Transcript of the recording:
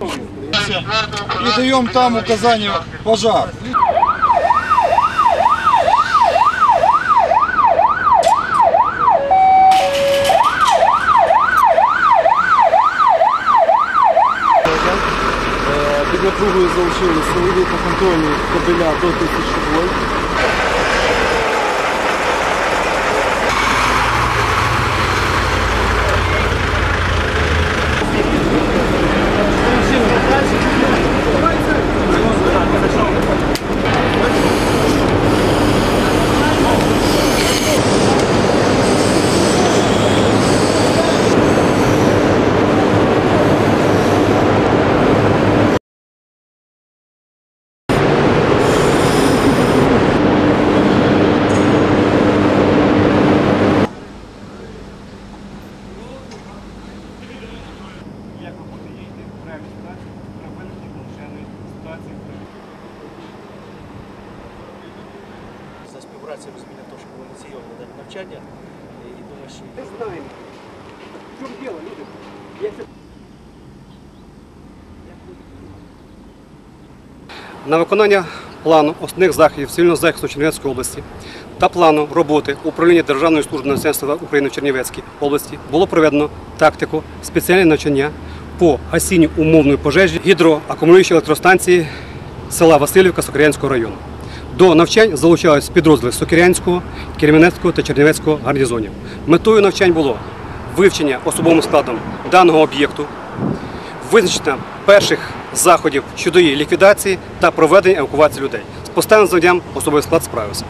и даем там указание пожар. Е, Під напругою залишили силові кабеля до 1000 вольт. Подієте в реальній ситуації надзвичайної ситуації за співпрацю розуміння того, що було ініційовано дане навчання. І думаю, що Не знаємо. В чому діло, люди? На виконання плану основних заходів цивільного захисту Чернівецької області та плану роботи управління Державної служби національного України в Чернівецькій області було проведено тактику спеціальне навчання по гасінню умовної пожежі гідроакумулюючої електростанції села Васильівка Сокирянського району. До навчань залучались підрозділи Сокирянського, Кременецького та Чернівецького гарнізонів. Метою навчань було вивчення особовим складом даного об'єкту, визначення перших заходів щодо її ліквідації та проведення евакуації людей. З поставленим завданням особовий склад справився.